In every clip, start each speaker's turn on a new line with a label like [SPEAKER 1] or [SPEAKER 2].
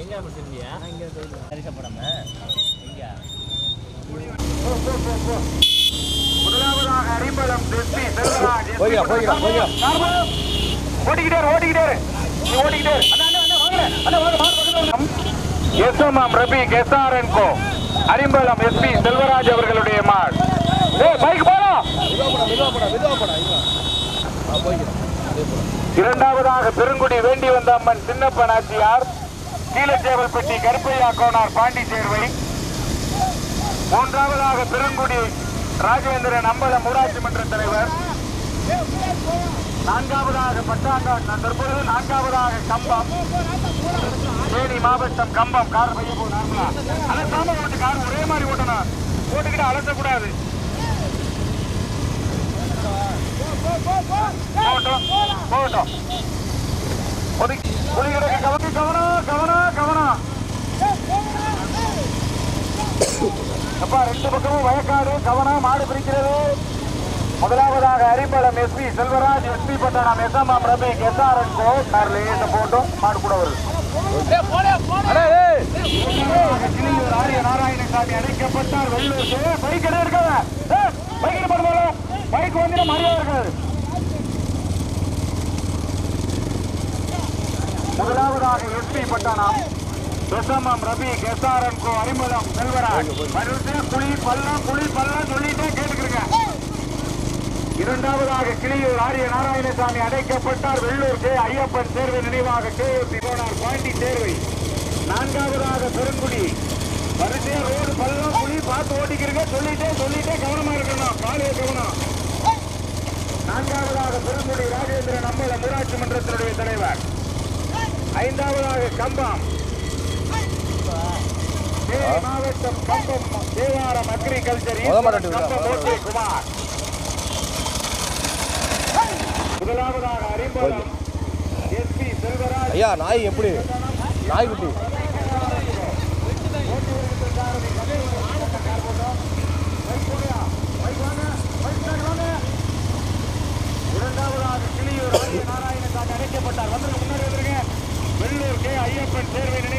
[SPEAKER 1] எங்க முடிச்சிருந்தியா இங்க எங்க
[SPEAKER 2] முதலாவதாக அரிம்பலம் திருப்தி செல்வராஜ் ஓடிக்கிட்டே ஓடிக்கிட்டே ஓடிக்கிட்டே இரு. அண்ணா, அண்ணா, அண்ணா, வாங்கண்ணே. அண்ணா, வாங்க, மாடு பக்கத்துல வாங்க. SMM Rafi SRN co Arimbalam SP Selvaraj அவர்களுடைய மாடு ஏய் பைக்
[SPEAKER 3] போடா.
[SPEAKER 2] இரண்டாவதாக பெருங்குடி வேண்டி வந்த அம்மன் சின்னப்ப நாச்சியார் கீழச்சேவல்பட்டி கருப்பையா கோனார் பாண்டி சேர்வை. மூன்றாவதாக பெருங்குடி ராஜேந்திரன் அம்பலம் ஊராட்சி மன்ற தலைவர். நான்காவதாக பட்டாங்காட் தற்பொழுது நான்காவதாக கம்பம். தேனி மாவட்டம் கம்பம் கார் பையன் போ அலசாம ஓட்டு கார் ஒரே மாதிரி ஓட்டணும். ஓட்டுக்கிட்டு அலசக்கூடாது. போகட்டும் போகட்டும். கவனம் கவனம் கவனம் அப்பா ரெண்டு பக்கமும் வயக்காடு கவனம் மாடு பிரிக்கிறது. முதலாவதாக Arimbalam SP Selvaraj SP Pattanam SMM Ramesh SRN co கார்ல ஏத்த போட்டோம் மாடு கூட வருது. ஆரிய நாராயணசாமி அழைக்கப்பட்டார் வெள்ளூர். பைக் எல்லாம் இருக்காத பைக் பண்ணுவாங்க பைக் வந்து மரியாதை இருக்காது. முதலாவதாக எஸ்பி பட்டணம். எஸ்எம்எம் ரவி கெசாரன் கோ அறிமுகம் செல்வராஜ். புலி குழி பள்ளம் குழி பள்ளம் சொல்லிட்டே கேட்டுக்கிறேங்க இரண்டாவதாக கிளியூர் ஆரிய நாராயணசாமி அடைக்கப்பட்டார். வெள்ளூர் கே ஐயப்பன் தேர்வு நினைவாக கேஎப்பி போனார். பாண்டி தேர்வை. நான்காவதாக பெருங்குடி. வரிசையா ரோடு பள்ளம் குழி பார்த்து ஓட்டிக்கிறீங்க சொல்லிட்டே சொல்லிட்டே கவனமா இருக்கணும். காலையை கவனம். நான்காவதாக பெருங்குடி ராஜேந்திரன் அம்பலம் ஊராட்சி மன்றத்தினுடைய தலைவர். ஐந்தாவதாக கம்பம். மாவட்டம் கம்பம் தேவாரம் அக்ரிகல்ச்சர். கம்பம் குமார் முதலாவதாக அறிமுகம் எஸ்பி செல்வராஜ்.
[SPEAKER 3] ஐயா நாய் எப்படி? நாய்க்குட்டி.
[SPEAKER 2] இரண்டாவதாக கிளியூர் நாராயணசாமி அழைக்கப்பட்டார். வந்துருங்க முன்னாடி வந்துருங்க கே ஐயப்பன் தேர்வை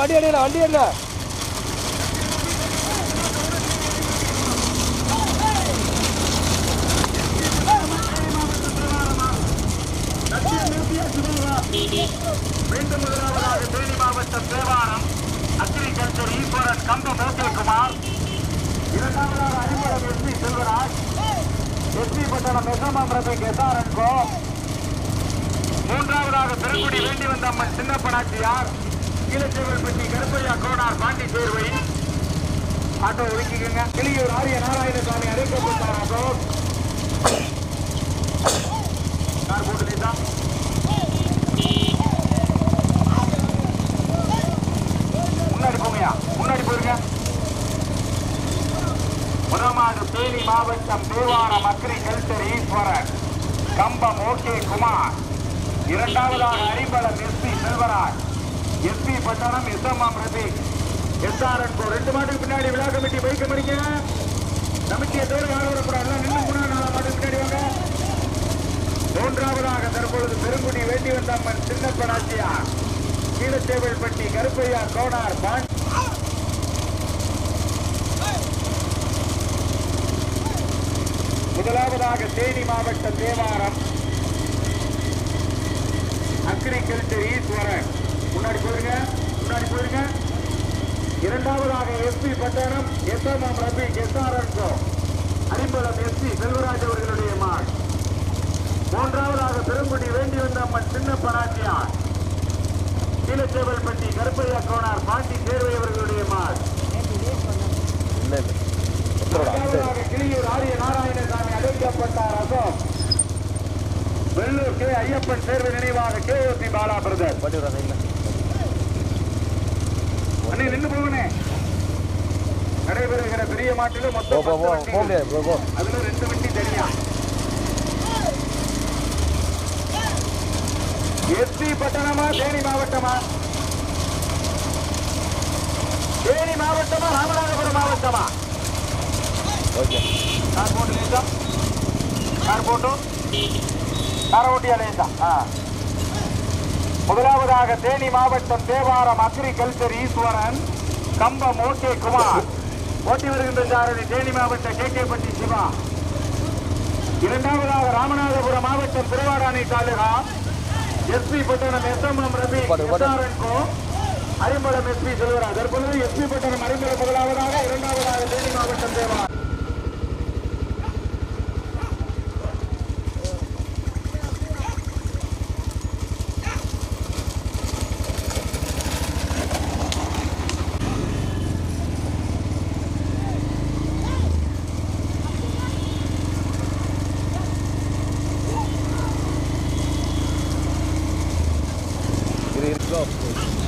[SPEAKER 3] அண்ணா வலையில இருந்து வண்டி அடிக்கல வண்டி என்ன
[SPEAKER 2] மீண்டும் முதலாவதாக தேனி மாவட்டம் தேவாரம் அக்ரிகல்ச்சர் ஈஸ்வரன் கம்பி மோகேகுமார் இரண்டாவதாக அறிமுகம் SP Selvaraj. SP Pattanam SMM Ravi கெசாரன்கோ மூன்றாவதாக பெருங்குடி வேண்டி வந்த அம்மன் சின்னப்பனாச்சியார். கீழச்சேவல்பட்டி கருப்பையா கோனார் பாண்டி தேர்வை ஆட்டோ ஒதுக்கிக்கோங்க. கிளியூர் ஆரிய நாராயணசாமி அழைக்கப்பட்டார் அசோக் யார் போட்டு நீதான் முன்னாடி போங்கயா முன்னாடி போயிருங்க. முதமாடு தேனி மாவட்டம் தேவார அக்ரி கல்சர் ஈஸ்வரன் கம்பம் ஓகே குமார். இரண்டாவதாக Aripalam S P Selvaraj. SP Pattanam SMM Rafiq SRN ரெண்டு மாட்டுக்கு பின்னாடி விழா கமிட்டி பைக்க மடிக்க கமிட்டியை தவிர யாரும் வரக்கூடாது நின்று மூணாவது நாலு மாட்டுக்கு பின்னாடி வாங்க. மூன்றாவதாக தற்பொழுது பெருங்குடி வேண்டி வந்த அம்மன் சின்னப்பனாச்சியா கீழத்தேவல்பட்டி கருப்பையா கோனார் பாண்டி முதலாவதாக தேனி மாவட்ட தேவாரம். அக்ரிகல்ச்சர் ஈஸ்வரன். முன்னாடி போயிருங்க முன்னாடி போயிருங்க இரண்டாவதாக SP Pattanam SMM Rafi SRN co Arimbalam SP Selvaraj அவர்களுடைய மாள். மூன்றாவதாக பெருங்குடி வேண்டி வந்த அம்மன் சின்ன பனாச்சியார் கீழச்சேவல்பட்டி கருப்பையா கோனார் பாண்டி தேர்வை அவர்களுடைய மாள்.
[SPEAKER 3] இல்லை
[SPEAKER 2] கிளியூர் ஆரிய நாராயணசாமி அழைக்கப்பட்டார் அசோக். வெள்ளூர் கே ஐயப்பன் தேர்வு நினைவாக கே ஓசி பாலா பிரதர்
[SPEAKER 3] வண்டி விடுறா சைடில்
[SPEAKER 2] அண்ணே நின்று போகணே நடைபெறுகிற பெரிய மாட்டிலும் மொத்தம் அதுல ரெண்டு வண்டி தனியா. எஸ்பி பட்டணமா தேனி மாவட்டமா? தேனி மாவட்டமா ராமநாதபுரம் மாவட்டமா?
[SPEAKER 3] ஓகே.
[SPEAKER 2] கார் போட்டு லேசா கார் போட்டு. காரை ஓட்டியா லேசா ஆ. முதலாவதாக தேனி மாவட்டம் தேவாரம் அக்ரிகல்ச்சர் ஈஸ்வரன் கம்பம் ஓகே குமார். ஓட்டி வருகின்ற சாரதி தேனி மாவட்ட கே கே பட்டி சிவா. இரண்டாவதாக ராமநாதபுரம் மாவட்டம் திருவாடானை தாலுகா. எஸ்பி பட்டணம் எஸ்எம்எம் ரவி
[SPEAKER 3] பாடு, பாடு.
[SPEAKER 2] எஸ்ஆர்என்கோ அரிம்பலம் எஸ்பி செல்வராஜ். தற்பொழுது எஸ்பி பட்டணம் அரிம்பலம் முதலாவதாக இரண்டாவதாக தேனி மாவட்டம் தேவா. obstacles.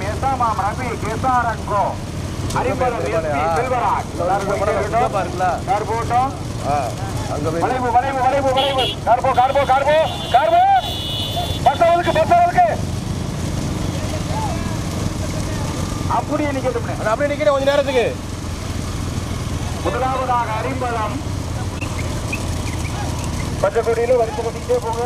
[SPEAKER 2] பட்டணம் எஸ்ஆமாம் ரவி கேசாரன் கோ ஹரிபரம் எஸ்பி செல்வராஜ்.
[SPEAKER 3] சின்னப்பா இருக்குல்ல
[SPEAKER 2] கார் போட்டோம்
[SPEAKER 3] ஆ அங்கே போய்.
[SPEAKER 2] வளைவு வளைவு வளைவு வளைவு. கார்போ கார்போ கார்போ கார்போ பசவலுக்கு பசவலுக்கு அப்படியே
[SPEAKER 3] அண்ணா, அப்படியே நிற்கிறேன் கொஞ்ச நேரத்துக்கு.
[SPEAKER 2] முதலாவதாக அரிம்பலம் பச்சைக்கொடியில வரிசை கட்டிக்கிட்டே போங்க.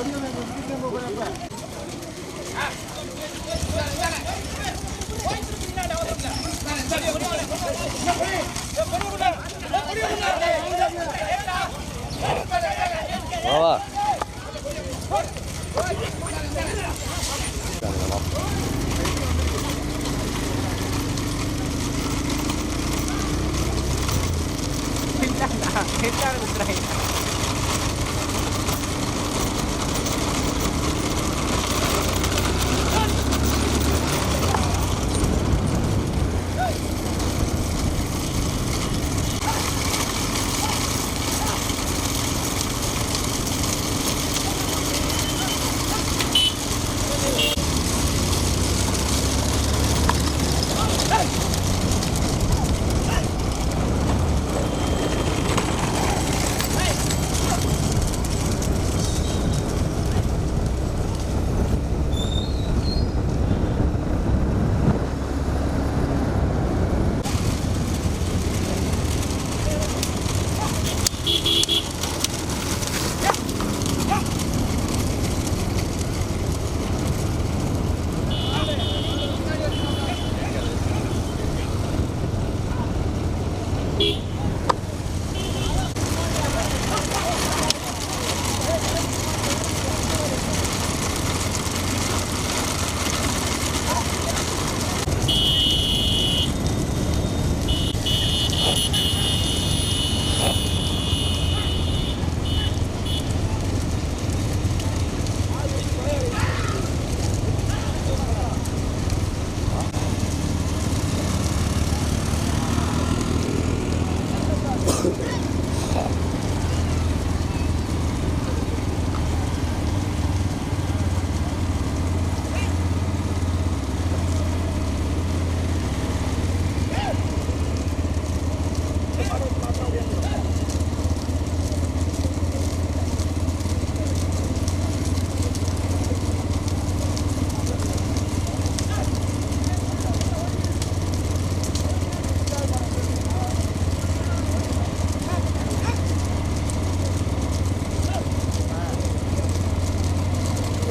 [SPEAKER 3] Подъемная, подъемная, подъемная.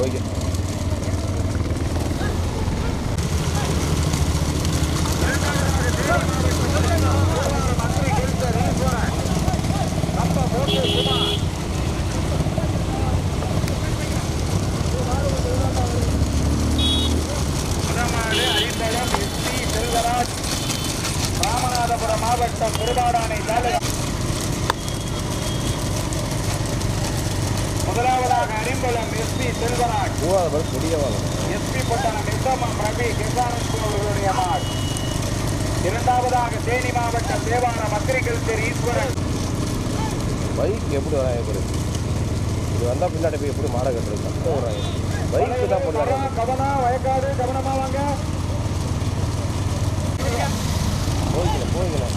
[SPEAKER 3] ஓகே
[SPEAKER 2] முதமாடு ஐந்தளம் எஸ்பி செல்வராஜ் ராமநாதபுரம் மாவட்டம் திருவாடானை தாலுகா முதலாவதாக அரிம்பலம் எஸ்பி செல்வராஜ்
[SPEAKER 3] மூணாவது படம் கொடிய வாங்க
[SPEAKER 2] எஸ்பி பட்டணம் எஸ்எம்எம் ரவி கிருஷ்ணானந்த் அவர்களுடைய மாடு இரண்டாவதாக தேனி மாவட்டம் தேவாரம் அக்ரிகல்ச்சர் ஈஸ்வரன்.
[SPEAKER 3] பைக் எப்படி வராங்க பாரு இது வந்தால் பின்னாடி போய் எப்படி மாடை கட்டுறது? கஷ்டம் வராங்க பைக்கு தான் போடுறாங்க
[SPEAKER 2] கவனம், கவனம் வயக்காடு கவனமா வாங்க.
[SPEAKER 3] போய்க்கலாம் போய்க்கலாம்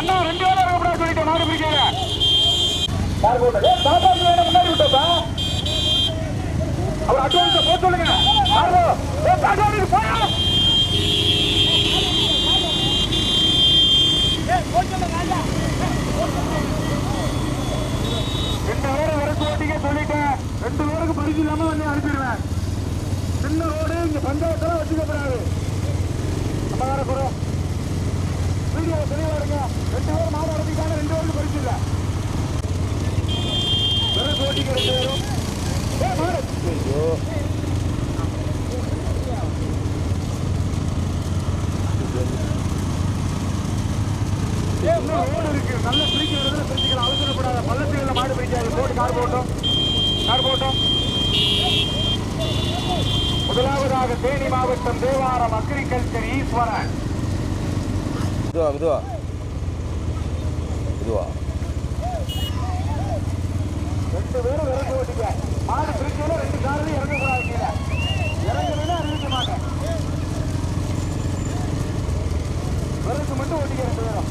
[SPEAKER 3] போய்க்கலாம்
[SPEAKER 2] ரெண்டு பேரும் இறங்கக்கூடாது கார் போட்டு ஏய் பாப்பா வேணும் முன்னாடி விட்டப்பா அவர் அட்வான்ஸ் போக சொல்லுங்க கார் ஏ பாப்பா நீ போயா ரெண்டு பேரும் விரட்டு ஓட்டிக்க சொல்லிட்டேன் ரெண்டு பேருக்கு பரிசு இல்லாம வந்து அனுப்பிடுவேன். சின்ன ரோடு இங்க பஞ்சாயத்தெல்லாம் வச்சுக்கப்படாது. நம்ம வேற கூட வீடியோ தெளிவா இருங்க ரெண்டு பேரும் மாடு அடைச்சிட்டாங்க ரெண்டு பேருக்கு பரிசு இல்ல. விரட்டு ஓட்டிக்க ரெண்டு பேரும். ஏய், மாடு.
[SPEAKER 3] ஐயோ.
[SPEAKER 2] ரோடு இருக்கு. நல்ல பிரிக்க இடத்துல பிரிச்சுக்கலாம். அவசரப்படாத. பள்ளத்துகளில் மாடு பிடிக்காது போட்டு கார் போட்டோம். கார் போட்டோம். முதலாவதாக தேனி மாவட்டம் தேவாரம் அக்ரிகல்ச்சர் ஈஸ்வரன்.
[SPEAKER 3] இதுவா இதுவா இதுவா
[SPEAKER 2] ரெண்டு பேரும் இறந்து ஓட்டிக்க. மாடு பிரிக்கையில ரெண்டு காரிலும் இறங்கக்கூடாது கீழே இறங்கலைன்னா அறிவிக்க மாட்டேன். விறகு மட்டும் ஓட்டிக்க ரெண்டு பேரும்.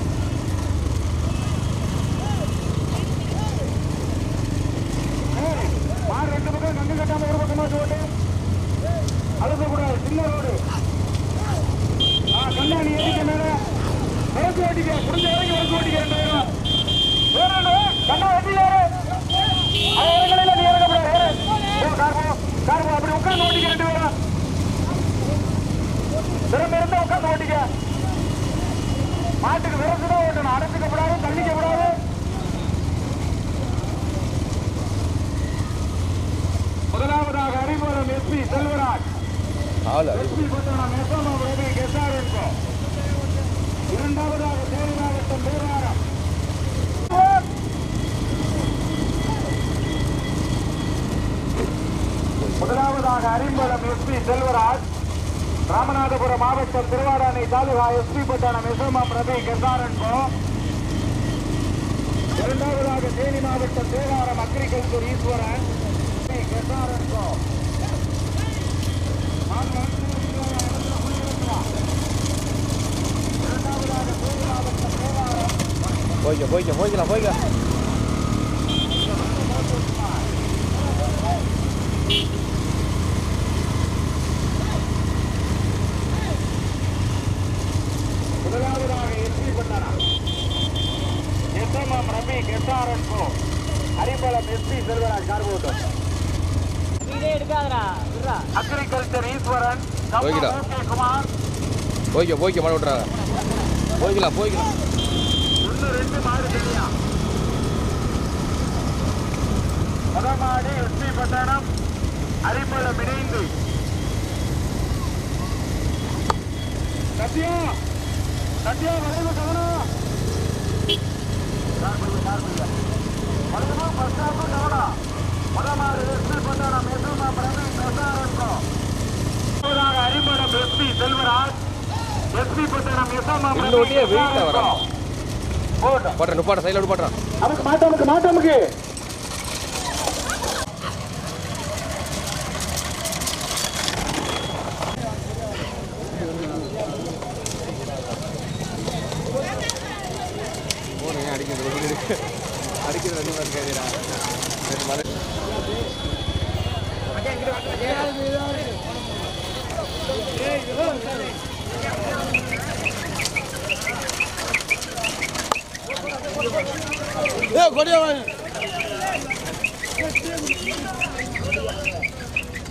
[SPEAKER 2] மாடு ரெண்டு பக்கம் கங்கு கட்டாம ஒரு பக்கமா ஓட்டு அழுத்தக்கூடாது சின்ன ரோடு ஆ கண்ணாடி ஏறிக்க மேல விறகு ஓட்டிக்க முடிஞ்ச வரைக்கும் விறகு ஓட்டிக்க ரெண்டு பேரும் வேற என்ன? கண்ணா வெட்டி ஏறு அவன் இறங்கலையில நீ இறங்கக்கூடாது ஏறு போ, கார் போ கார் அப்படி உட்கார்ந்து ஓட்டிக்க ரெண்டு பேரும் திறமை இருந்தா உட்கார்ந்து ஓட்டிக்க மாட்டுக்கு விரசு தான் ஓட்டணும் அடைச்சிக்க கூடாது தள்ளிக்க கூடாது முதலாவதாக அறிமுகம் SP Selvaraj. SP Pattanam SM Ravi கெசாரன்கோ இரண்டாவதாக தேனி மாவட்டம் தேவாரம் முதலாவதாக அறிம்பலம் எஸ்பி செல்வராஜ். ராமநாதபுரம் மாவட்டம் திருவாடானை தாலுகா எஸ்பி பட்டணம் எஸ்எம்எம் ரவி கெசாரன்கோ இரண்டாவதாக தேனி மாவட்டம் தேவாரம் அக்ரிகல்ச்சர் ஈஸ்வரன்.
[SPEAKER 3] போய்க்க போய்க்க போய்க்கலாம் போய்க்க
[SPEAKER 2] முதலாவதாக SP Pattanam SMM Ramesh SRN கோ ஹரிபலம் எஸ்பி செல்வராஜ் கார்கோட்டம்
[SPEAKER 1] இதே எடுக்காதடா விட்றா.
[SPEAKER 2] அக்ரிகல்ச்சர் ஈஸ்வரன்
[SPEAKER 3] போய்கிடா.
[SPEAKER 2] குமார்
[SPEAKER 3] போய்க்க போய்க்க மாட விட்றாங்க போய்க்கலாம் போய்க்கலாம்.
[SPEAKER 2] ஒன்று ரெண்டு மாடு தெரியா? பதமாடி எஸ்பி பட்டணம் ஹரிபலம் இணைந்து. சத்யா சத்யா வளைவு கவனம். பஸ் ஸ்டாப்பு கவனம். எஸ்பி பட்டணம் அறிமுகம். எஸ்பி செல்வராஜ். எஸ்பி
[SPEAKER 3] வரான்.
[SPEAKER 2] போட்டோம்
[SPEAKER 3] போட்டுறேன் நுப்பாட்ட சைடில் போட்டுறான்
[SPEAKER 2] மாட்டமுக்கு மாட்டமுக்கு